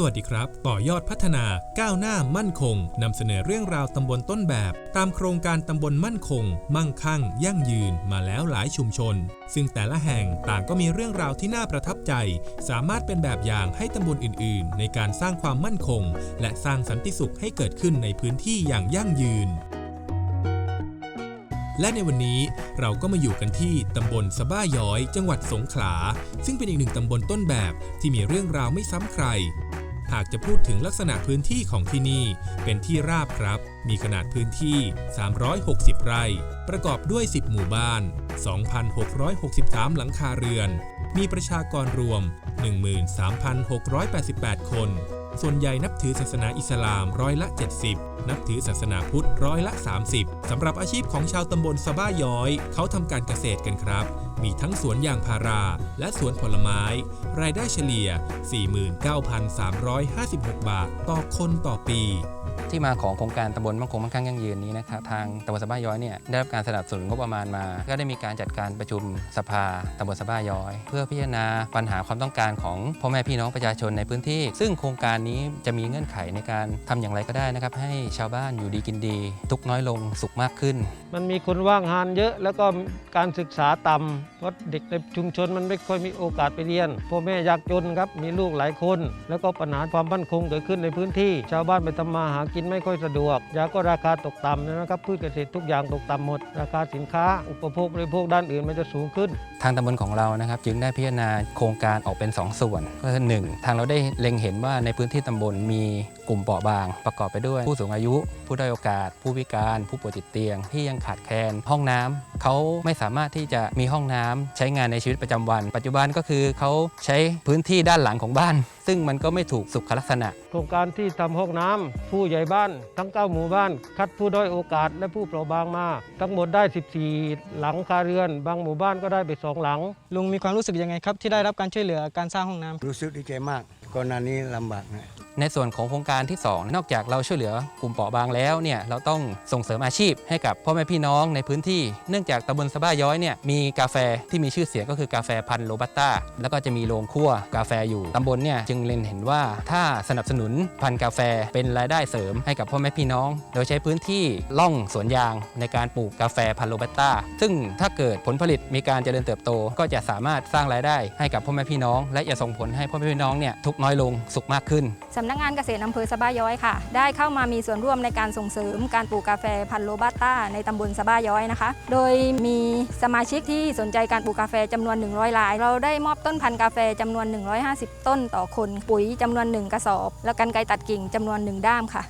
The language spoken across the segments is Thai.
สวัสดีครับ ต่อยอดพัฒนาก้าวหน้ามั่นคงนำเสนอเรื่องราวตำบลต้นแบบ ตามโครงการตำบลมั่นคง มั่งคั่ง ยั่งยืนมาแล้วหลายชุมชน ซึ่งแต่ละแห่งต่างก็มีเรื่องราวที่น่าประทับใจ สามารถเป็นแบบอย่างให้ตำบลอื่น ๆ ในการสร้างความมั่นคง และสร้างสันติสุขให้เกิดขึ้นในพื้นที่อย่างยั่งยืนและในวันนี้เราก็มาอยู่กันที่ตำบลสะบ้าย้อย จังหวัดสงขลา ซึ่งเป็นอีกหนึ่งตำบลต้นแบบที่มีเรื่องราวไม่ซ้ำใคร หากจะพูดถึงลักษณะพื้นที่ของที่นี่ เป็นที่ราบครับ มีขนาดพื้นที่ 360 ไร่ ประกอบด้วย 10 หมู่บ้าน 2,663 หลังคาเรือน มีประชากรรวม 13,688 คน ส่วนใหญ่นับถือศาสนาอิสลามร้อยละ 70 นับถือศาสนาพุทธร้อยละ 30 สำหรับอาชีพของชาวตำบลสะบ้าย้อย เขาทำการเกษตรกันครับ มีทั้งสวนยางพาราและสวนผลไม้ รายได้เฉลี่ย 49,356 บาทต่อคนต่อปีที่มาของโครงการตำบลมั่งคงมั่งคั่งยั่งยืนนี้นะครับทางตำบลสะบ้าย้อยเนี่ยได้รับการสนับสนุนงบประมาณมา ก็ได้มีการจัดการประชุมสภาตำบลสะบ้าย้อย เพื่อพิจารณาปัญหาความต้องการของพ่อแม่พี่น้องประชาชนในพื้นที่ ซึ่งโครงการนี้จะมีเงื่อนไขในการทำอย่างไรก็ได้นะครับ ให้ชาวบ้านอยู่ดีกินดี ทุกน้อยลงสุขมากขึ้น มันมีคนว่างงานเยอะแล้วก็การศึกษาต่ำเพราะเด็กในชุมชนมันไม่ค่อยมีโอกาสไปเรียนพ่อแม่ยากจนครับมีลูกหลายคน แล้วก็ปัญหาความมั่นคงเกิดขึ้นในพื้นที่ ชาวบ้านไปทำมาหากินไม่ค่อยสะดวกยาก็ราคาตกต่ำนะครับพืชเกษตรทุกอย่างตกต่ำหมด ราคาสินค้า อุปโภคบริโภคด้านอื่นมันจะสูงขึ้น ทางตำบลของเรานะครับ จึงได้พิจารณาโครงการออกเป็น 2 ส่วน ก็คือหนึ่งทางเราได้เล็งเห็นว่าในพื้นที่ตำบลมีกลุ่มเปราะบาง ประกอบไปด้วยผู้สูงอายุ ผู้ด้อยโอกาส ผู้พิการ ผู้ป่วยติดเตียง ที่ยังขาดแคลนห้องน้ำ เขาไม่สามารถที่จะมีห้องน้ำใช้งานในชีวิตประจำวัน ปัจจุบันก็คือเขาใช้พื้นที่ด้านหลังของบ้าน ซึ่งมันก็ไม่ถูกสุขลักษณะ โครงการที่ทำห้องน้ำผู้ใหญ่บ้านทั้ง 9 หมู่บ้าน คัดผู้ด้อยโอกาสและผู้เปราะบางมา ทั้งหมดได้ 14 หลังคาเรือน บางหมู่บ้านก็ได้ไปสองหลัง ลุงมีความรู้สึกยังไงครับที่ได้รับการช่วยเหลือการสร้างห้องน้ำรู้สึกดีใจมากก่อนหน้านี้ลำบากนะ ในส่วนของโครงการที่ 2 นอกจากเราช่วยเหลือกลุ่มเปราะบางแล้วเนี่ยเราต้องส่งเสริมอาชีพให้กับพ่อแม่พี่น้องในพื้นที่ เนื่องจากตำบลสะบ้าย้อยเนี่ยมีกาแฟที่มีชื่อเสียงก็คือกาแฟพันโรบัสต้าแล้วก็จะมีโรงคั่วกาแฟอยู่ตำบลเนี่ยจึงเล็งเห็นว่าถ้าสนับสนุนพันกาแฟเป็นรายได้เสริมให้กับพ่อแม่พี่น้อง โดยใช้พื้นที่ล่องสวนยางในการปลูกกาแฟพันโรบัสต้าซึ่งถ้าเกิดผลผลิตมีการเจริญเติบโต ก็จะสามารถสร้างรายได้ให้กับพ่อแม่พี่น้อง และจะส่งผลให้พ่อแม่พี่น้องเนี่ยทุกน้อยลงสุขมากขึ้นสำนักงานเกษตรอำเภอสบ้าย้อยค่ะ ได้เข้ามามีส่วนร่วมในการส่งเสริมการปลูกกาแฟพันธุ์โรบัสต้าในตำบลสบ้าย้อยนะคะ โดยมีสมาชิกที่สนใจการปลูกกาแฟจำนวน 100ราย เราได้มอบต้นพันธุ์กาแฟจำนวน 150 ต้นต่อคน ปุ๋ยจำนวน 1 กระสอบ และกันไกตัดกิ่งจำนวน 1 ด้ามค่ะ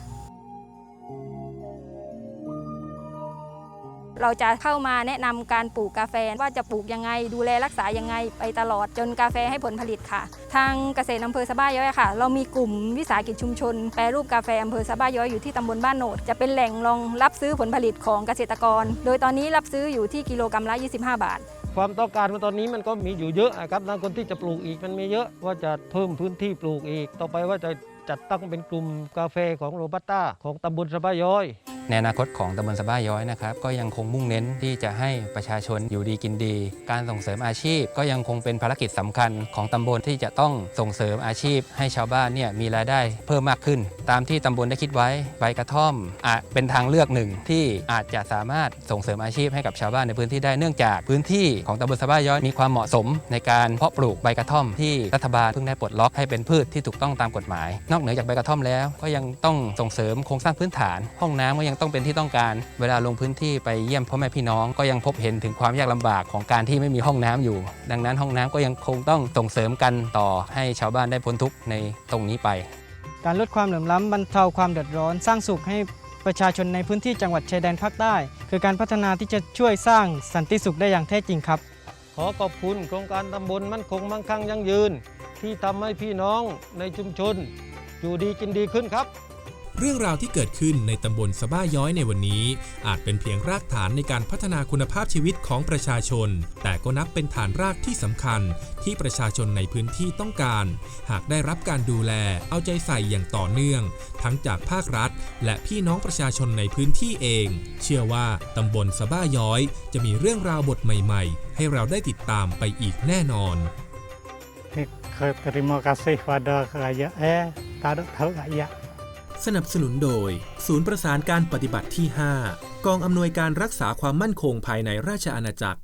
เราจะเข้ามาแนะนำการปลูกกาแฟว่าจะปลูกยังไง ดูแลรักษายังไงไปตลอดจนกาแฟให้ผลผลิตค่ะ ทางเกษตรอำเภอสะบ้าย้อยค่ะ เรามีกลุ่มวิสาหกิจชุมชน แปรรูปกาแฟอำเภอสะบ้าย้อยอยู่ที่ตำบลบ้านโหนด จะเป็นแหล่งรองรับซื้อผลผลิตของเกษตรกร โดยตอนนี้รับซื้ออยู่ที่กิโลกรัมละ 25 บาทความต้องการมันตอนนี้มันก็มีอยู่เยอะนะครับนะคนที่จะปลูกอีกมันมีเยอะว่าจะเพิ่มพื้นที่ปลูกอีก ต่อไปว่าจะจัดตั้งเป็นกลุ่มกาแฟของโรบัสต้าของตำบลสะบ้าย้อย ในอนาคตของตำบลสะบ้าย้อยนะครับก็ยังคงมุ่งเน้นที่จะให้ประชาชนอยู่ดีกินดี การส่งเสริมอาชีพ ก็ยังคงเป็นภารกิจสำคัญของตำบลที่จะต้องส่งเสริมอาชีพ ให้ชาวบ้านเนี่ยมีรายได้เพิ่มมากขึ้น ตามที่ตำบลได้คิดไว้ใบกระท่อมอาจเป็นทางเลือกหนึ่งที่อาจจะสามารถส่งเสริมอาชีพให้กับชาวบ้านในพื้นที่ได้เนื่องจากพื้นที่ของตำบลสะบ้าย้อยมีความเหมาะสม ในการเพาะปลูกใบกระท่อมที่รัฐบาลเพิ่งได้ปลดล็อกให้เป็นพืชที่ถูกต้องตามกฎหมาย นอกเหนือจากใบกระท่อมแล้ว ก็ยังต้องส่งเสริมโครงสร้างพื้นฐาน ห้องน้ำก็ยังต้องเป็นที่ต้องการ เวลาลงพื้นที่ไปเยี่ยมพ่อแม่พี่น้องก็ยังพบเห็นถึงความยากลำบากของการที่ไม่มีห้องน้ำอยู่ ดังนั้นห้องน้ำก็ยังคงต้องส่งเสริมกันต่อให้ชาวบ้านได้พ้นทุกข์ในตรงนี้ไป การลดความเหลื่อมล้ำบรรเทาความเดือดร้อนสร้างสุขให้ประชาชนในพื้นที่จังหวัดชายแดนภาคใต้ คือการพัฒนาที่จะช่วยสร้างสันติสุขได้อย่างแท้จริงครับ ขอขอบคุณโครงการตำบลมั่นคงมั่งคั่งยั่งยืน ที่ทำให้พี่น้องในชุมชน อยู่ดีกินดีขึ้นครับ เรื่องราวที่เกิดขึ้นในตำบลสบ้าย้อยในวันนี้ อาจเป็นเพียงรากฐานในการพัฒนาคุณภาพชีวิตของประชาชน แต่ก็นับเป็นฐานรากที่สำคัญ ที่ประชาชนในพื้นที่ต้องการ หากได้รับการดูแลเอาใจใส่อย่างต่อเนื่อง ทั้งจากภาครัฐ และพี่น้องประชาชนในพื้นที่เอง เชื่อว่าตำบลสบ้าย้อย จะมีเรื่องราวบทใหม่ ๆ ให้เราได้ติดตามไปอีกแน่นอน Terima kasih pada kerajaan tak ada tahu rakyat. สนับสนุนโดย ศูนย์ประสานการปฏิบัติที่ 5 กองอำนวยการรักษาความมั่นคงภายในราชอาณาจักร